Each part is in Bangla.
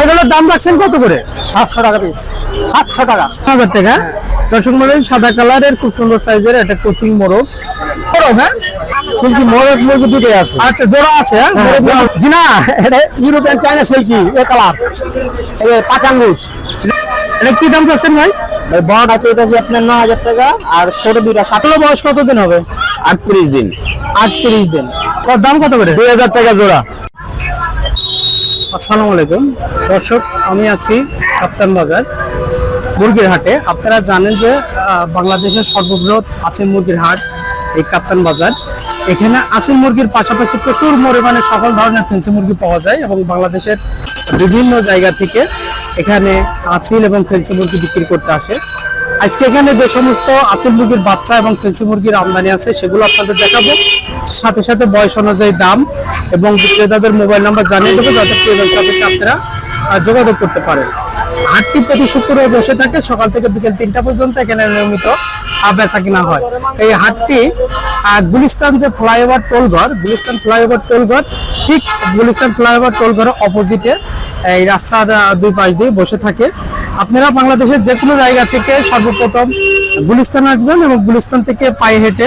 এগুলোর দাম রাখছেন কত করে? সাতশো টাকা পিস সাতশো টাকা। হাজার টাকা। দর্শক সাদা কালারের খুব সুন্দর সাইজের একটা কোচিং মোরগ। মোরগ হ্যাঁ? সিল্কি মোরগ মুরগি দুটোই আছে। আচ্ছা জোড়া আছে হ্যাঁ? হ্যাঁ। জি না এটা ইউরোপিয়ান চাইনা সিল্কি এ কালার। পাঁচ আঙ্গুর এটা কি দাম চাচ্ছেন ভাই? এই বড়টা চাইতেছি আপনার ন হাজার টাকা আর ছোট দুইটা সাত এগুলো বয়স কতদিন হবে? আটত্রিশ দিন। আটত্রিশ দিন। দাম কত করে? দুই হাজার টাকা জোড়া। আসসালামু আলাইকুম। দর্শক, আমি আছি কাপ্তান বাজার, মুরগির হাটে। আপনারা জানেন যে বাংলাদেশের সর্ববৃহৎ আছে মুরগির হাট এই কাপ্তান বাজার। এখানে আছে মুরগির পাশাপাশি প্রচুর পরিমাণে সকল ধরনের ফেন্সি মুরগি পাওয়া যায় এবং বাংলাদেশের বিভিন্ন জায়গা থেকে এখানে আচিল এবং ফেন্সি মুরগি বিক্রি করতে আসে। আজকে এখানে যে সমস্ত আচিল মুরগির বাচ্চা এবং ফেন্সি মুরগির আমদানি আছে, সেগুলো আপনাদের দেখাবো। সাথে সাথে বয়স অনুযায়ী দাম এবং বিক্রেতাদের মোবাইল নাম্বার জানিয়ে দেবো, যাতে প্রয়োজন আপনারা যোগাযোগ করতে পারেন। হাটটি প্রতি শুক্রবার বসে থাকে, সকাল থেকে বিকেল তিনটা পর্যন্ত এখানে নিয়মিত বেচা কিনা হয়। এই হাটটি গুলিস্তান যে ফ্লাইওভার টোলঘর, গুলিস্তান ফ্লাইওভার টোলঘর, ঠিক গুলিস্তান ফ্লাইওভার টোলঘরের অপোজিটে এই রাস্তার দুই পাশ দিয়ে বসে থাকে। আপনারা বাংলাদেশের যে কোনো জায়গা থেকে সর্বপ্রথম গুলিস্তান আসবেন এবং গুলিস্তান থেকে পায়ে হেঁটে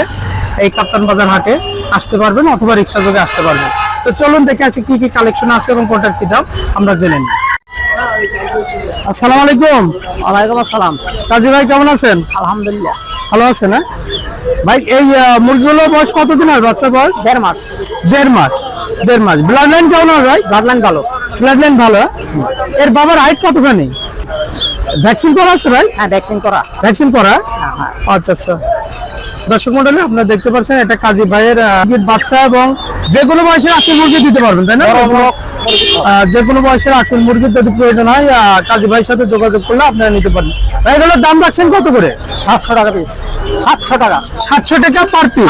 এই কাপ্তান বাজার হাটে আসতে পারবেন অথবা রিক্সা যোগে আসতে পারবেন। তো চলুন দেখে আছে কি কি কালেকশন আছে এবং কোনটার কি দাম আমরা জেনে নিই। আসসালামু আলাইকুম। ওয়ালাইকুম আসসালাম। কাজী ভাই কেমন আছেন? আলহামদুলিল্লাহ। ভালো আছেন হ্যাঁ? ভাই এই মুরগিগুলো বয়স কতদিন হয় বাচ্চা বয়স? দেড় মাস। দেড় মাস। দেড় মাস। ব্লাড লাইন কেমন হয় ভাই? ব্লাডলাইন ভালো। ব্লাড লাইন ভালো হ্যাঁ? এর বাবার হাইট কতখানি? ভ্যাকসিন করা আছে ভাই হ্যাঁ ভ্যাকসিন করা। ভ্যাকসিন করা? হ্যাঁ হ্যাঁ। আচ্ছা আচ্ছা। দর্শক মন্ডলী আপনারা দেখতে পাচ্ছেন এটা কাজী ভাইয়ের বাচ্চা এবং যে কোনো বয়সের আজকে মুরগি দিতে পারবেন তাই না? যে কোনো বয়সের আসল মুরগির যদি প্রয়োজন হয় কাজী ভাইয়ের সাথে যোগাযোগ করলে আপনারা নিতে পারেন। এগুলোর দাম রাখছেন কত করে? সাতশো টাকা পিস সাতশো টাকা। সাতশো টাকা পার পিস।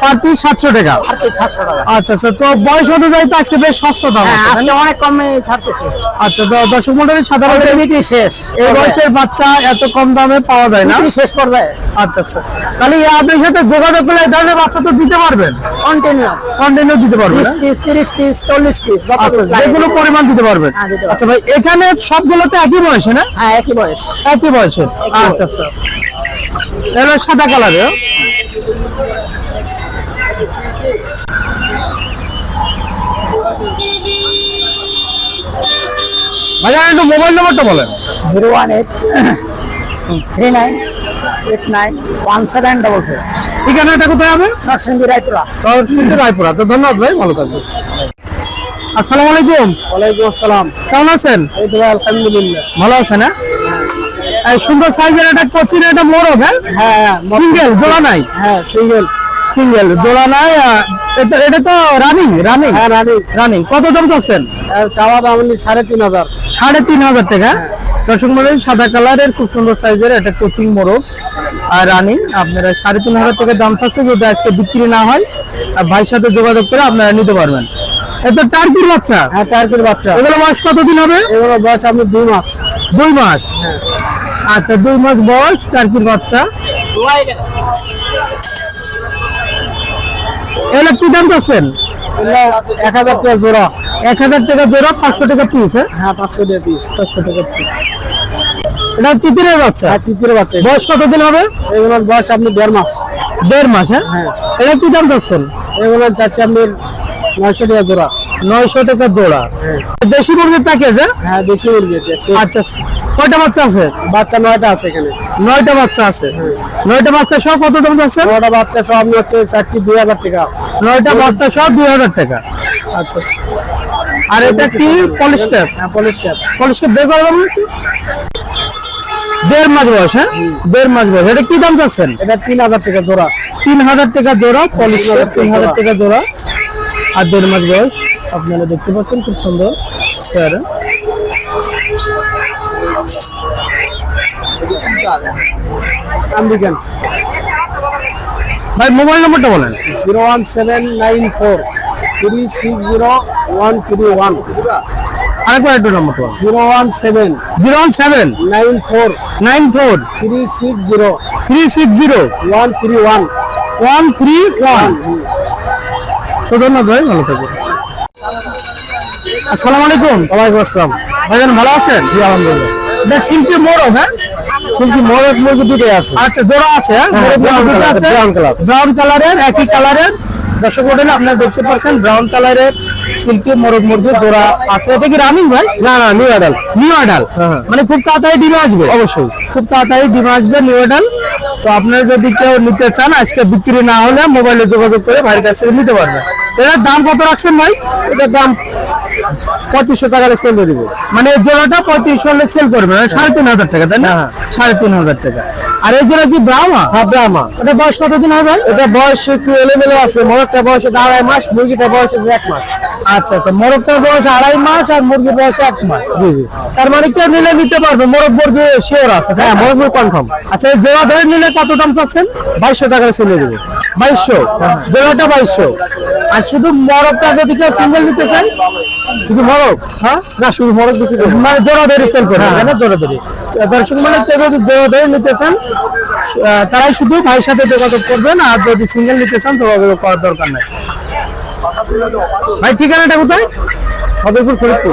পার পিস সাতশো টাকা। সাতশো টাকা। আচ্ছা আচ্ছা তো বয়স অনুযায়ী তো আজকে বেশ সস্তা দাম হ্যাঁ অনেক কমে ছাড়তেছে। আচ্ছা তো দর্শক মন্ডলী সাধারণত বিক্রি শেষ। এই বয়সের বাচ্চা এত কম দামে পাওয়া যায় না? শেষ পর্যায়ে। আচ্ছা আচ্ছা। তাহলে আপনার সাথে যোগাযোগ করলে এই ধরনের বাচ্চা তো দিতে পারবেন? কন্টিনিউ কন্টিনিউ দিতে পারবেন পিস তিরিশ পিস চল্লিশ পিস যে কোনো পরিমাণ দিতে পারবেন হ্যাঁ, দিতে পারবেন। আচ্ছা ভাই এখানে সবগুলোতে একই বয়সে না? হ্যাঁ একই বয়স। একই বয়সে? আচ্ছা আচ্ছা। তাহলে সাদা কালারে ভাইয়া একটু মোবাইল নাম্বারটা বলেন। Zero one eight three nine eight nine one seven double four ঠিকানাটা কোথায় হবে? নরসিংদী রায়পুরা। শুনতে রায়পুরা। তো ধন্যবাদ ভাই ভালো থাকবেন। আসসালামু আলাইকুম। ওয়ালাইকুম আসসালাম। কেমন আছেন? এই তো আলহামদুলিল্লাহ। ভালো আছেন হ্যাঁ? এই সুন্দর সাইজের একটা কোচিন একটা মোরগ হ্যাঁ? হ্যাঁ সিঙ্গেল জোড়া নাই? হ্যাঁ সিঙ্গেল। সিঙ্গেল জোড়া নাই এটা এটা তো রানিং রানিং? হ্যাঁ রানি। রানিং। কত দাম চাচ্ছেন? চাওয়া দাম সাড়ে তিন হাজার। সাড়ে তিন হাজার টাকা। দর্শক মন্ডলী সাদা কালারের খুব সুন্দর সাইজের একটা কোচিং মোরগ আর রানিং। আপনারা সাড়ে তিন হাজার টাকা দাম থাকছে যদি আজকে বিক্রি না হয় আর ভাইয়ের সাথে যোগাযোগ করে আপনারা নিতে পারবেন। এটা টার্কির বাচ্চা? হ্যাঁ টার্কির বাচ্চা। এগুলো বয়স কতদিন হবে? এগুলো বয়স আপনি দুই মাস। দুই মাস? আচ্ছা দুই মাস বয়স টার্কির বাচ্চা। এগুলো কি দাম চাচ্ছেন? এক হাজার টাকা জোড়া। এক হাজার টাকা জোড়া পাঁচশো টাকা পিস হ্যাঁ? হ্যাঁ পাঁচশো টাকা পিস পাঁচশো টাকা পিস এটা তিতিরের বাচ্চা? হ্যাঁ তৃতীয় বাচ্চা। বয়স কতদিন হবে? এগুলোর বয়স আপনি দেড় মাস। দেড় মাস হ্যাঁ? হ্যাঁ। এটা কি দাম চাচ্ছেন? এগুলো চাচ্ছে আপনি নয়শো টাকা জোড়া। নয়শো টাকা জোড়া। দেশি মুরগির প্যাকেজ হ্যাঁ? হ্যাঁ দেশি মুরগি আছে। আচ্ছা কয়টা বাচ্চা আছে? বাচ্চা নয়টা আছে এখানে। নয়টা বাচ্চা আছে। নয়টা বাচ্চা সহ কত দাম যাচ্ছে? নয়টা বাচ্চা সব হচ্ছে চাচ্ছি দুই হাজার টাকা। নয়টা বাচ্চা সহ দুই হাজার টাকা। আচ্ছা আচ্ছা। আর এটা কি? পলিশ পলিস্টার হ্যাঁ পলিশ ট্যাপ পলিস্টার বের করা যাবে দেড় মাস বয়স হ্যাঁ? দেড় মাস বয়স। এটা কি দাম চাচ্ছেন এটা তিন হাজার টাকা জোড়া। তিন হাজার টাকা জোড়া পলিস্টার তিন হাজার টাকা জোড়া। আর দেড় মাস বয়স আপনারা দেখতে পাচ্ছেন খুব সুন্দর চেহারা আমেরিকান। ভাই মোবাইল নম্বরটা বলেন। Zero one seven nine four three six zero one three one. আরেকবার একটু নম্বরটা zero one seven zero one seven nine four nine four three six zero three six zero one three one. One three one. তো ধন্যবাদ ভাই ভালো থাকবেন আসসালামু আলাইকুম। ওয়ালাইকুম আসসালাম। ভাইজান ভালো আছেন? জি আলহামদুলিল্লাহ। এটা সিল্কি মোরগ হ্যাঁ? সিল্কি মোরগ মুরগি দুটোই আছে। আচ্ছা জোড়া আছে হ্যাঁ? হ্যাঁ। ব্রাউন কালারের একই কালারের দর্শক আপনারা দেখতে পাচ্ছেন ব্রাউন কালারের মোরগ মুরগি জোড়া আছে। এটা কি রানিং ভাই? না না নিউ অ্যাডাল নিউ অ্যাডাল। মানে খুব তাড়াতাড়ি ডিমে আসবে? অবশ্যই। খুব তাড়াতাড়ি ডিমে আসবে নিউ অ্যাডাল তো আপনারা যদি কেউ নিতে চান আজকে বিক্রি না হলে মোবাইলে যোগাযোগ করে ভাইয়ের কাছ থেকে নিতে পারবেন। এটার দাম কত রাখছেন ভাই? এটার দাম পঁচিশশো টাকার সেল করে দিব। মানে জোড়াটা পঁয়ত্রিশ হলে সেল করবে মানে সাড়ে তিন হাজার টাকা তাই না? হ্যাঁ। সাড়ে তিন হাজার টাকা। আর এই জোড়া কি ব্রাহ্মা? হ্যাঁ ব্রাহ্মা। এটা বয়স কতদিন হবে এটা বয়স একটু এলোমেলো আছে মোরগটা বয়স আড়াই মাস মুরগিটা বয়স হচ্ছে এক মাস। আচ্ছা তো মোরগটার বয়স আড়াই মাস আর মুরগির বয়স এক মাস। জি জি। তার মানে কেউ নিলে নিতে পারবে? মোরগ মুরগি শিওর আছে হ্যাঁ হ্যাঁ মোরগ কনফার্ম আচ্ছা এই জোড়া ধরে নিলে কত দাম পাচ্ছেন বাইশশো টাকার সেল দেবো। বাইশশো? জোড়াটা বাইশশো। আর শুধু মরকটা যদি কেউ সিঙ্গেল নিতে চান শুধু মরক? হ্যাঁ। না শুধু মরক বিক্রি করব মানে জোড়া ধরে সেল করে হ্যাঁ। না? জোড়া ধরে দর্শক মানে কেউ যদি জোড়া ধরে নিতে চান তারাই শুধু ভাইয়ের সাথে যোগাযোগ করবেন আর যদি সিঙ্গেল নিতে চান তো যোগাযোগ করার দরকার নাই। ভাই ঠিকানাটা কোথায়? সদরপুর ফরিদপুর?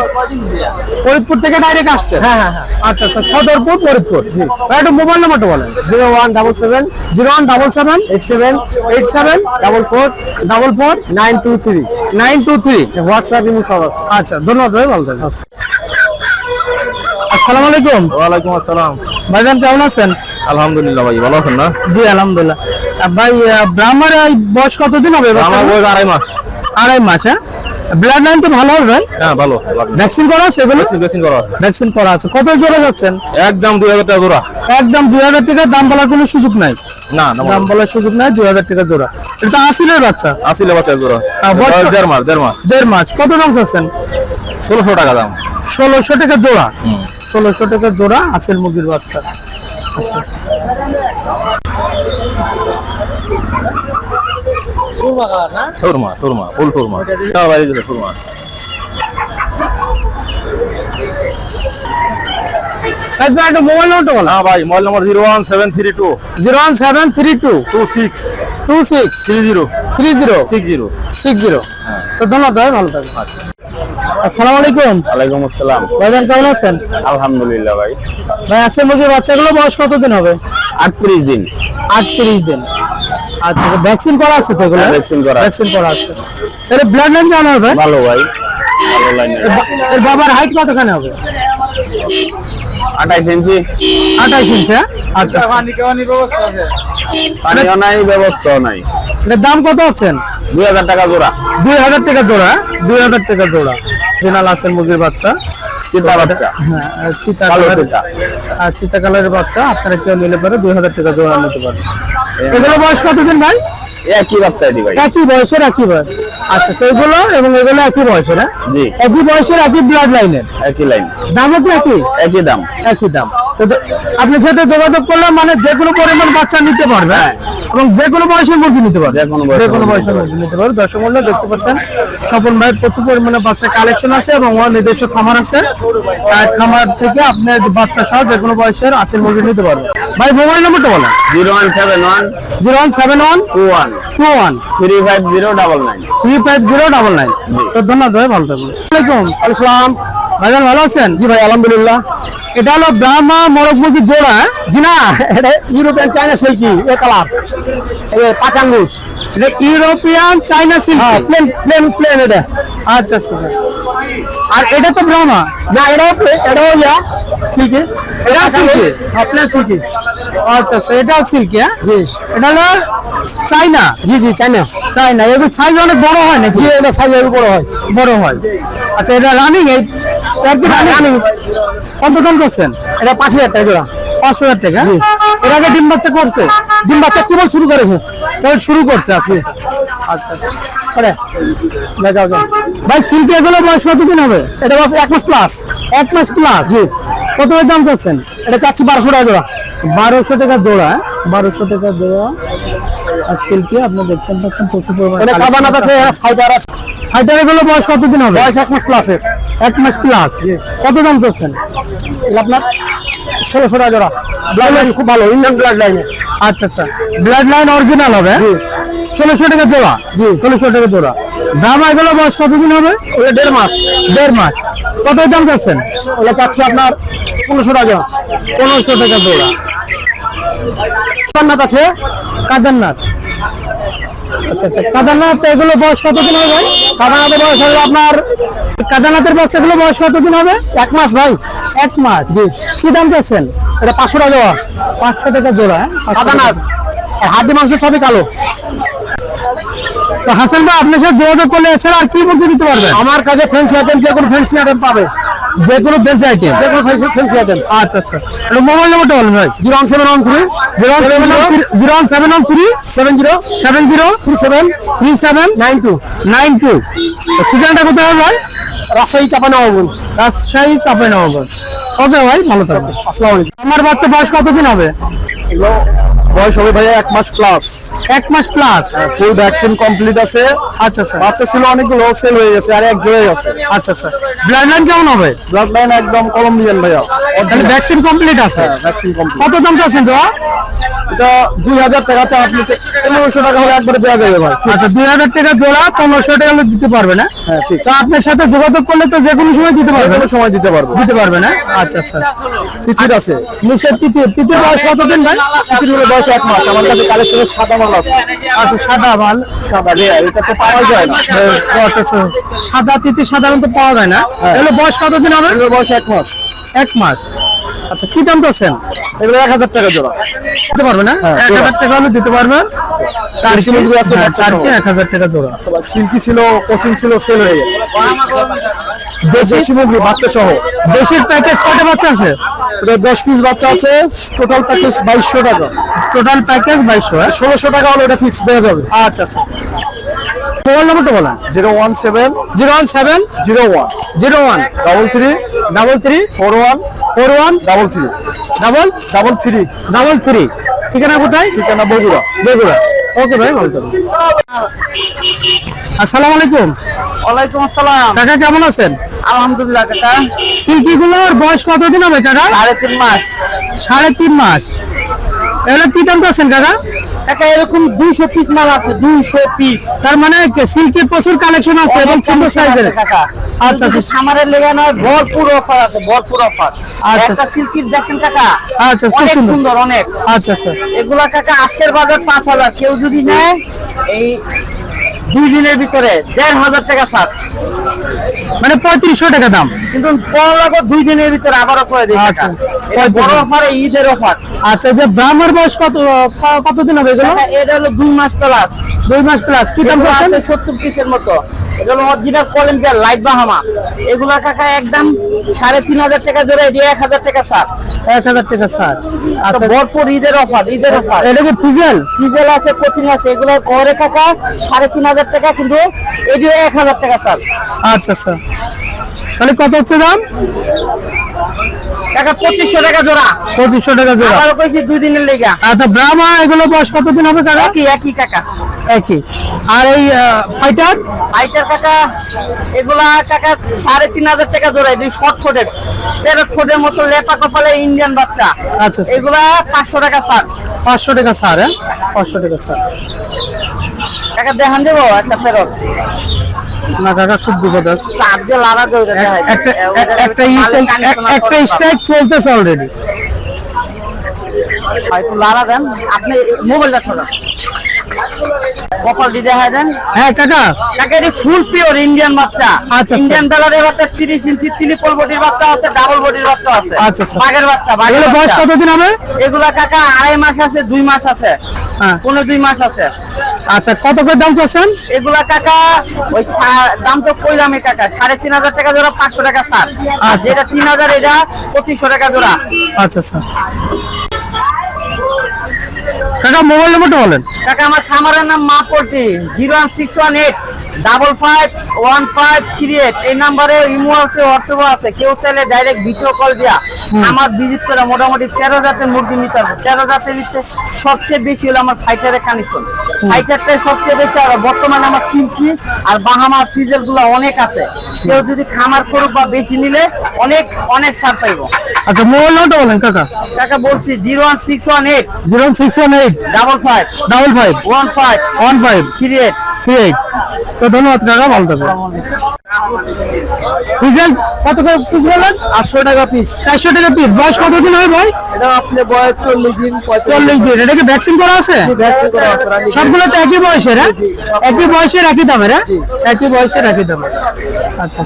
ফরিদপুর থেকে ডাইরেক্ট আসছে? হ্যাঁ হ্যাঁ হ্যাঁ। আচ্ছা আচ্ছা সদরপুর ফরিদপুর। ভাই একটু মোবাইল নাম্বারটা বলেন। Zero one double seven. Zero one double seven. Eight seven. Eight seven. Double four. Double four. Nine two three. Nine two three. WhatsApp imo সব আছে। আচ্ছা ধন্যবাদ ভাই ভালো থাকবেন। আসসালামু আলাইকুম। ওয়ালাইকুম আসসালাম। ভাইজান কেমন আছেন? আলহামদুলিল্লাহ ভাই ভালো আছেন না? জি আলহামদুলিল্লাহ। ভাই ব্রাহ্মার বয়স কতদিন হবে? বাচ্চার? বয়স আড়াই মাস। আড়াই মাস হ্যাঁ? ব্লাড লাইন তো ভালো হবে হ্যাঁ ভালো ভ্যাকসিন করা আছে এগুলো? ভ্যাকসিন করা। ভ্যাকসিন করা আছে। কত জোড়া যাচ্ছেন? একদম দুই হাজার টাকা জোড়া। একদম দুই হাজার টাকা দাম বলার কোনো সুযোগ নাই? না দাম বলার সুযোগ নাই দুই হাজার টাকা জোড়া। এটা আসিলের বাচ্চা? আসলে বাচ্চা জোড়া। দেড় মাস দেড় মাস। দেড় মাস। কত দাম চাচ্ছেন? ষোলোশো টাকা দাম। ষোলোশো টাকা জোড়া? ষোলোশো টাকা জোড়া আসিল মুরগির বাচ্চা। সুরমা সুরমা ফুল সুরমা। বাইরে গেলে সুরমা। সাইড একটা মোবাইল নাম্বারটা বলো। হ্যাঁ ভাই mobile number zero one seven three two zero one seven three two. Two six two six three zero three zero six zero six zero তো ধন্যবাদ ভাই ভালো থাকবেন। আসসালামু আলাইকুম ওয়ালাইকুম আসসালাম। ভাইজান কেমন আছেন? আলহামদুলিল্লাহ ভাই। ভাই আছে মুরগির বাচ্চাগুলো বয়স কতদিন হবে? আটত্রিশ দিন। আটত্রিশ দিন। আচ্ছা ভ্যাকসিন করা আছে তো এগুলো? হ্যাঁ, vaccine করা ভ্যাকসিন করা আছে। এর ব্লাড লাইন জানা হবে ভালো ভাই। ভালো লাইনে এর। বাবার হাইট কতখানি হবে? আঠাইশ ইঞ্চি। আঠাইশ ইঞ্চি হ্যাঁ? আচ্ছা পানিও নাই ব্যবস্থাও নাই। এটার দাম কত হচ্ছেন? দুই হাজার টাকা জোড়া। দুই হাজার টাকা জোড়া হ্যাঁ? দুই হাজার টাকা জোড়া। জেনাল আছেন মুরগির বাচ্চা? চিন্তা বাচ্চা। হ্যাঁ চিতা কালো কালারের চিতা। আর চিতা কালারের বাচ্চা। আপনারা কেউ নিলে পারে দুই হাজার টাকা জোড়া নিতে পারে এগুলো বয়স কতদিন ভাই? একই বাচ্চা এটি ভাই। একই বয়সের একই বয়স। আচ্ছা সেইগুলো এবং এগুলো একই বয়সের হ্যাঁ? জি। একই বয়সের একই ব্লাড লাইনের একই লাইন দামও কি একই? একই দাম। একই দাম। আপনার সাথে যোগাযোগ করলে মানে যে কোনো পরিমাণ বাচ্চা নিতে পারবে হ্যাঁ? এবং যে কোনো বয়সের মুরগি নিতে পারবে। যে কোনো বয়সের মুরগি নিতে পারবে। দর্শক মূল্য দেখতে পাচ্ছেন স্বপন ভাইয়ের প্রচুর পরিমাণে বাচ্চা কালেকশন আছে এবং ওর নিজস্ব খামার আছে। খামার থেকে আপনার বাচ্চা সহ যে কোনো বয়সের আছের মুরগি নিতে পারবে। ভাই মোবাইল নম্বরটা বলেন। Zero one seven one zero one seven one two one two one three five zero double nine. Three five zero double nine. তো ধন্যবাদ ভাই ভালো থাকবেন। আসসালাম। ভাইজান ভালো আছেন? জি ভাই আলহামদুলিল্লাহ। এটা হলো ব্রাহ্মা মুরগির জোড়া হ্যাঁ? জি না এটা ইউরোপিয়ান চাইনা সিল্কি এ কালার। এই পাঁচাঙ্গুর এটা ইউরোপিয়ান চাইনা সিল্ক। হ্যাঁ প্লেন প্লেন প্লেন এটা। আচ্ছা আচ্ছা আচ্ছা। আর এটা তো ব্রাহ্মা না এটাও এটাও ইয়া সিল্কি। এটা সিল্কি? আপনার সিল্কি। আচ্ছা আচ্ছা এটাও সিল্কি হ্যাঁ? জি। এটা হলো চাইনা জি জি চাইনা চাইনা এগুলো সাইজ অনেক বড় হয় নাকি? জি এটা সাইজের উপর হয়। বড় হয়। আচ্ছা এটা রানিং এই রানিং কত দাম করছেন? এটা পাঁচ হাজার টাকা জোড়া। পাঁচ হাজার টাকা। এর আগে ডিম বাচ্চা করছে। ডিম বাচ্চা কেবল শুরু করেছে? কেবল শুরু করছে আপনি আচ্ছা যাও। ভাই সিল্কি এগুলো বয়স কতদিন হবে? এটা বয়স এক মাস প্লাস এক মাস প্লাস জি। কত দাম করছেন? এটা চাচ্ছি বারোশো টাকা জোড়া। বারোশো টাকা জোড়া। বারোশো টাকা দেওয়া আর সিল্কি আপনি দেখছেন পাচ্ছেন প্রচুর পরিমাণে কাবানাত আছে ফাইটার আছে। হাইটার এগুলো বয়স কতদিন হবে? বয়স এক মাস প্লাসের এক মাস প্লাস কত দাম করছেন আপনার ষোলোশো টাকা জোড়া। ব্লাড লাইন খুব ভালো ইন্ডিয়ান ব্লাড লাইনে আচ্ছা আচ্ছা। ব্লাড লাইন অরিজিনাল হবে? ষোলোশো টাকা জোড়া? জি। ষোলোশো টাকা জোড়া। দাম এগুলো বয়স কতদিন হবে? ওটা দেড় মাস। দেড় মাস। কত দাম যাচ্ছেন ওটা চাচ্ছি আপনার পনেরোশো টাকা। পনেরোশো টাকা জোড়া। কান্নাত আছে? কাদারনাথ। আচ্ছা আচ্ছা কাদারনাথ এগুলো বয়স কতদিন হবে ভাই? কাদানাথের বয়স হবে আপনার কাদারনাথের বাচ্চাগুলো বয়স কতদিন হবে? এক মাস ভাই। এক মাস কি দাম চাচ্ছেন? এটা পাঁচশো টাকা দেওয়া পাঁচশো টাকা জোড়া হ্যাঁ? টাকা। হাড্ডি মাংস সবই কালো। তো হাসান ভাই আপনার সাথে যোগাযোগ করলে এছাড়া আর কি বলতে দিতে পারবেন? আমার কাছে ফ্যান্সি আইটেম যে কোনো ফ্যান্সি আইটেম পাবে। যে কোনো বেঞ্চ আইটেম যে কোনো ফ্যান্সি ফ্যান্সি আইটেম আচ্ছা আচ্ছা মোবাইল নাম্বারটা বলুন ভাই। Zero one seven one three zero seven zero one seven one three seven zero seven zero three seven three seven nine two nine two ঠিকানাটা কোথায় ভাই? রাজশাহী চাপানো হবুন রাজশাহী চাপাই নবাব ওকে ভাই? ভালো থাকবেন। আসসালামু আলাইকুম। আমার বাচ্চা বয়স কতদিন হবে? বয়স হবে ভাইয়া এক মাস প্লাস এক মাস প্লাস ফুল ভ্যাকসিন কমপ্লিট আছে। আচ্ছা আচ্ছা। বাচ্চা ছিল অনেকগুলো সেল হয়ে গেছে আর এক জোড়াই আছে। আচ্ছা আচ্ছা। ব্লাড লাইন কেমন হবে? ব্লাড লাইন একদম কলম্বিয়ান ভাইয়া। তাহলে ভ্যাকসিন কমপ্লিট আছে? ভ্যাকসিন কমপ্লিট কত দাম চাচ্ছেন তো? এটা দুই হাজার টাকা আপনি পনেরোশো টাকা হলে একবারে দেওয়া যাবে ভাই। আচ্ছা দুই হাজার টাকা জোড়া পনেরোশো টাকা হলে দিতে পারবে না? হ্যাঁ ঠিক তো আপনার সাথে যোগাযোগ করলে তো যে কোনো সময় দিতে পারবে কোনো সময় দিতে পারব। দিতে পারবে না? আচ্ছা আচ্ছা। তিথির আছে। নিচের তিতির। তিতির বয়স কতদিন ভাই? তিথির হলো বয়স এক মাস আমার কাছে সাদা মাল আছে। আচ্ছা সাদা মাল? সাদা রেয়ার এটা তো পাওয়া যায় না। আচ্ছা আচ্ছা সাদা তিতির সাধারণত পাওয়া যায় না। এগুলো বয়স কতদিন হবে? বয়স এক মাস। এক মাস। আচ্ছা কি দাম চাচ্ছেন? এগুলো এক হাজার টাকা জোড়া। দিতে পারবে না? হ্যাঁ, এক হাজার টাকা হলে দিতে পারবেন। আছে এক হাজার টাকা জোড়া। সিল্কি ছিল কোচিং ছিল সেল হয়ে গেছে। দেশি মুরগি বাচ্চা সহ। দেশের প্যাকেজ কয়টা বাচ্চা আছে? এটা দশ পিস বাচ্চা আছে টোটাল প্যাকেজ বাইশশো টাকা। টোটাল প্যাকেজ বাইশশো ষোলোশো টাকা হলে এটা ফিক্স দেওয়া যাবে। আচ্ছা আচ্ছা। মোবাইল নাম্বারটা বলেন। Zero one seven zero one seven zero one zero one double three double three four one four one double three double double three double three. ঠিকানা কোথায়? ঠিকানা বগুড়া। বেগুড়া। ওকে ভাই ভালো থাকবেন আসসালামু আলাইকুম। ওয়ালাইকুম আসসালাম। কাকা কেমন আছেন? আলহামদুলিল্লাহ কাকা। সিল্কি গুলোর বয়স কতদিন হবে কাকা? সাড়ে তিন মাস। সাড়ে তিন মাস। এগুলো কি দাম আছেন কাকা? কাকা এরকম দুইশো পিস মাল আছে দুইশো পিস তার মানে সিল্কের প্রচুর কালেকশন আছে এবং ছোট সাইজের কাকা আচ্ছা, আচ্ছা। খামারের লেগে নয় ভরপুর অফার আছে ভরপুর অফার আচ্ছা। একটা সিল্কির দেখেন কাকা আচ্ছা খুব অনেক সুন্দর অনেক। আচ্ছা আচ্ছা। এগুলা কাকা আজকের বাজার পাঁচ হাজার। কেউ যদি নেয় এই দুই দিনের ভিতরে দেড় হাজার টাকা ছাড়। মানে পঁয়ত্রিশশো টাকা দাম। কিন্তু পনেরো দুই দিনের ভিতরে আবারও করে দিচ্ছে আচ্ছা। বড় অফার ঈদের অফার আচ্ছা যে ব্রাহ্মণ বয়স কত কতদিন হবে এগুলো? এটা হলো দুই মাস প্লাস দুই মাস প্লাস কি দাম সত্তর পিসের মতো। এটা হলো অরিজিনাল কলম্বিয়ার লাইট বাহামা এগুলা কাকা একদম সাড়ে তিন হাজার টাকা ধরে এটি এক হাজার টাকা ছাড়। এক হাজার টাকা স্যার আচ্ছা। ভরপুর ঈদের অফার ঈদের অফার এটা কি ফিজেল ডিজেল আছে কোচিং আছে এগুলো ঘরে কাকা সাড়ে তিন হাজার টাকা কিন্তু এটিও এক হাজার টাকা ছাড়। আচ্ছা আচ্ছা। তাহলে কত হচ্ছে দাম? কাকা পঁচিশশো টাকা জোড়া। পঁচিশশো টাকা জোড়া। কইছি দুই দিনের লেগা। আচ্ছা ব্রাহ্মা এগুলো বয়স কতদিন হবে কাকা? একই একই কাকা। একই। আর এই ফাইটার আইটার কাকা এগুলা কাকা সাড়ে তিন হাজার টাকা জোড়া এটি শর্ট ফোটের তেরো ফোটের মতো লেপা কপালে ইন্ডিয়ান বাচ্চা। আচ্ছা, আচ্ছা। এগুলা পাঁচশো টাকা ছাড়। পাঁচশো টাকা স্যার হ্যাঁ? পাঁচশো টাকা স্যার কাকা দেখান দেবো একটা ফেরত। না কাকা খুব বিপদ আছে। একটা স্ট্রাইক চলতেছে অলরেডি লাভা দেন। আপনি মোবাইলটা শোনান। কপালটি দেখাই দেন। হ্যাঁ কাকা। কাকা এটি ফুল পিওর ইন্ডিয়ান বাচ্চা। আচ্ছা, ইন্ডিয়ান ডলারের বাচ্চা তিরিশ ইঞ্চি ত্রিপল বডির বাচ্চা আছে ডাবল বডির বাচ্চা আছে। আচ্ছা, আচ্ছা। বাঘের বাচ্চা বাঘের বয়স কতদিন হবে? এগুলা কাকা আড়াই মাস আছে দুই মাস আছে। হ্যাঁ। পনেরো দুই মাস আছে। আচ্ছা কত করে দাম চাচ্ছেন? এগুলা কাকা ওই দাম তো কইলামই কাকা সাড়ে তিন হাজার টাকা জোড়া পাঁচশো টাকা ছাড়। আর আচ্ছা। যেটা তিন হাজার এটা পঁচিশশো টাকা জোড়া। আচ্ছা আচ্ছা। কাকা মোবাইল নম্বরটা বলেন। কাকা আমার খামারের নাম Maa poultry zero one six one eight double five one five three eight. এই নাম্বারে ইমো আছে হোয়াটসঅ্যাপ আছে। কেউ চাইলে ডাইরেক্ট ভিডিও কল দিয়া আমার ভিজিট করে মোটামুটি তেরো জাতের মুরগি নিতে হবে তেরো জাতের নিতে সবচেয়ে বেশি হলো আমার ফাইটারের কানেকশন ফাইটারটাই সবচেয়ে বেশি আর বর্তমানে আমার সিল্কি আর বাহামা ফ্রিজেরগুলো অনেক আছে। কেউ যদি খামার করুক বা বেশি নিলে অনেক অনেক ছাড় পাইব। আচ্ছা মোবাইল নম্বরটা বলেন কাকা। কাকা বলছি zero one six one eight. Zero one six one eight. Double five double five one five one five three eight three eight তো ধন্যবাদ কাকা ভালো থাকবেন। ডিজেল কত করে পিস বলেন আটশো টাকা পিস চারশো টাকা পিস বয়স কতদিন হয় ভাই? এটা আপনি বয়স চল্লিশ দিন চল্লিশ দিন। এটা কি ভ্যাকসিন করা আছে? সবগুলো তো একই বয়সের হ্যাঁ? একই বয়সের একই দামের হ্যাঁ? একই বয়সের একই দামের আচ্ছা।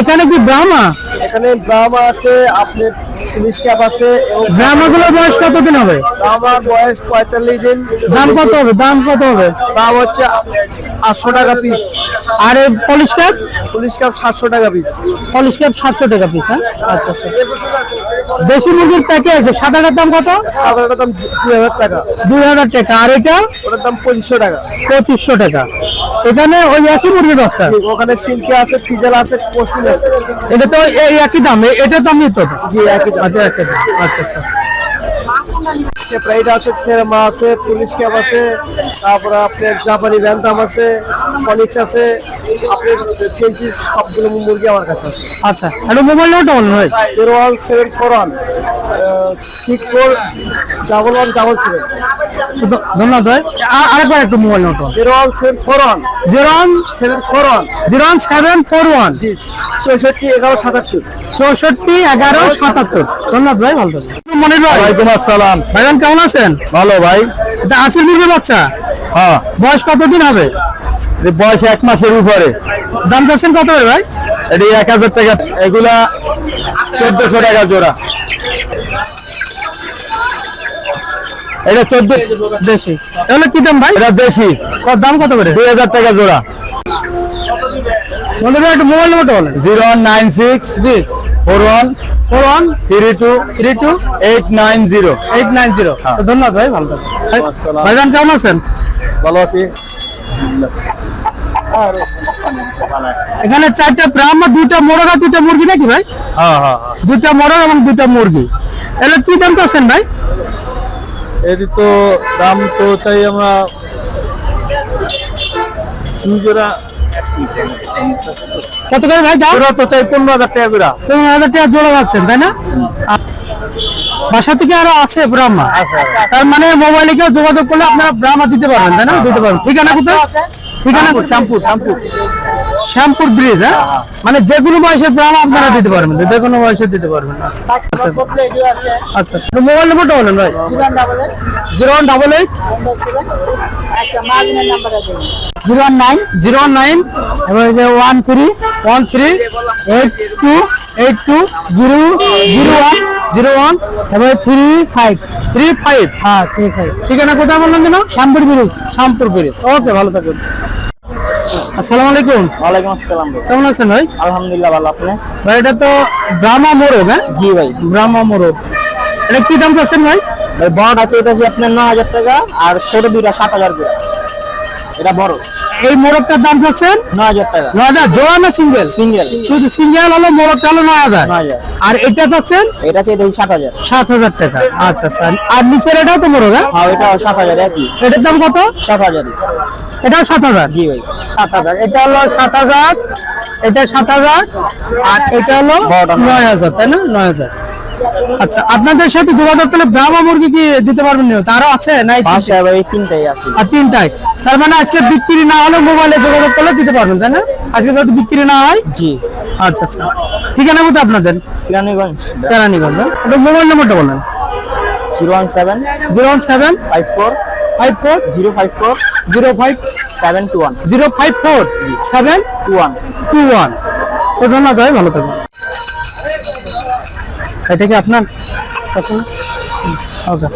এখানে কি ব্রাহ্মা? এখানে ব্রাহ্মা আছে আপনার পুলিশ ক্যাপ আছে এবং ব্রাহ্মাগুলোর বয়স কতদিন হবে? ব্রাহ্মার বয়স পঁয়তাল্লিশ দিন। দাম কত হবে? দাম কত হবে? দাম হচ্ছে আটশো টাকা পিস আর এই পলিশ ক্যাপ পুলিশ ক্যাপ সাতশো টাকা পিস পলিশ ক্যাপ সাতশো টাকা পিস হ্যাঁ? আচ্ছা আচ্ছা। দেশি মুরগির প্যাকেজ সাদাটার দাম কত? সাধারণত দাম দুই হাজার টাকা। দুই হাজার টাকা। আর এটা? ওটার দাম পঁচিশশো টাকা। পঁচিশশো টাকা। এখানে ওই একই মুরগির বাচ্চা? ওখানে সিল্কি আছে ফিজেল আছে কোসিল আছে। এটা তো এই একই দাম। এটা দামই তো জি একই দাম আচ্ছা আচ্ছা আচ্ছা প্রাইড আছে পুলিশ আছে তারপরে আপনার জাপানি আছে আছে আপনার সবগুলো মুরগি আমার কাছে আছে। আচ্ছা একটা মোবাইল নাম্বারটা বলুন ভাই। Zero one seven four one six four double one double seven. ধন্যবাদ ভাই। আর- আরেকবার একটু mobile number zero one seven four one. Zero one seven four one. Zero one seven four one. জি চৌষট্টি এগারো সাতাত্তর। চৌষট্টি এগারো সাতাত্তর। ধন্যবাদ ভাই ভালো মনির ভাই ওয়ালাইকুম আসসালাম। ভাইজান কেমন আছেন? ভালো ভাই। এটা আসির মুরগির বাচ্চা? হ্যাঁ। বয়স কতদিন হবে? বয়স এক মাসের উপরে। দাম চাচ্ছেন কত হবে ভাই? এটি এক হাজার টাকা। এগুলা চোদ্দশো টাকা জোড়া। এটা চোদ্দ দেশি। তাহলে কি দাম ভাই? এটা দেশি। কত দাম কত করে? দুই হাজার টাকা জোড়া। ভাই একটু মোবাইল নাম্বারটা বলেন। জিরো ওয়ান নাইন সিক্স জি। Four one four one three two three two eight nine zero. Eight nine zero. ধন্যবাদ ভাই ভালো থাকবেন। ভাইজান কেমন আছেন? ভালো আছি। এখানে চারটা ব্রাহ্মা দুইটা মোরগ আর দুইটা মুরগি নাকি ভাই? হ্যাঁ হ্যাঁ দুইটা মোরগ এবং দুইটা মুরগি। এগুলো কি দাম চাচ্ছেন ভাই? এটি তো দাম তো চাই আমরা দুই জোড়া। কত করে ভাই দাম? তো চাই পনেরো হাজার টাকা করে। পনেরো হাজার টাকা জোড়া যাচ্ছেন তাই না? বাসা থেকে আরও আছে ব্রাহ্মা। তার মানে মোবাইলে কেউ যোগাযোগ করলে আপনারা ব্রাহ্মা দিতে পারবেন তাই না? দিতে পারবেন ঠিকানা কোথায়? ঠিকানা শ্যামপুর শ্যামপুর। শ্যামপুর ব্রিজ হ্যাঁ? মানে যে কোনো বয়সের ব্রাহ্মা আপনারা দিতে পারবেন যে কোনো বয়সে দিতে পারবেন আচ্ছা আচ্ছা। আচ্ছা আচ্ছা। মোবাইল নাম্বারটা বলেন ভাই। Zero one double eight zero one nine zero one nine এবং যে one three one three eight two eight two zero zero one zero one এবং থ্রি ফাইভ থ্রি ফাইভ হ্যাঁ থ্রি ফাইভ ঠিকানা কোথায় বললেন যেন? Shyampur bridge Shyampur bridge okay ভালো থাকুন। আসসালামু আলাইকুম। ওয়ালাইকুম আসসালাম কেমন আছেন ভাই? আলহামদুলিল্লাহ ভালো আপনি? ভাই এটা তো ব্রাহ্মা মোরগ হ্যাঁ? জি ভাই। ব্রাহ্মা মোরগ। এটা কি দাম চাচ্ছেন ভাই? ভাই বড়টা চাইতেছি আপনার নয় হাজার টাকা আর ছোট দুইটা সাত হাজার করে। এটা বড়। এই মোরগটার দাম চাচ্ছেন? নয় হাজার টাকা। নয় হাজার জোড়া না সিঙ্গেল? সিঙ্গেল। শুধু সিঙ্গেল হলো মোরগটা হলো নয় হাজার। হাজার। আর এটা চাচ্ছেন? এটা চাইতেছি সাত হাজার। সাত হাজার টাকা। আচ্ছা আচ্ছা। আর নিচের এটাও তো মোরগ হ্যাঁ? হ্যাঁ এটা সাত হাজার একই। এটার দাম কত? সাত হাজারই। এটাও সাত হাজার? জি ভাই। সাত হাজার। এটা হলো সাত হাজার এটা সাত হাজার আর এটা হলো নয়। হাজার তাই না? নয় হাজার। আচ্ছা আপনাদের সাথে যোগাযোগ করলে ব্রাহ্মা মুরগি কি দিতে পারবেন না? তারও আছে? নাই তিনটাই আছে। আর তিনটাই। তার মানে আজকে বিক্রি না হলে মোবাইলে যোগাযোগ করলে দিতে পারবেন তাই না? আজকে যদি বিক্রি না হয়? জি। আচ্ছা আচ্ছা। ঠিকানা মতো আপনাদের? কিরানীগঞ্জ। কেরানীগঞ্জ হ্যাঁ? মোবাইল নম্বরটা বলেন। Zero one seven zero one seven five four five four zero five four zero five seven two one zero five four seven two one two one তো ধন্যবাদ ভাই ভালো থাকবেন। এটা কি আপনার? ওকে।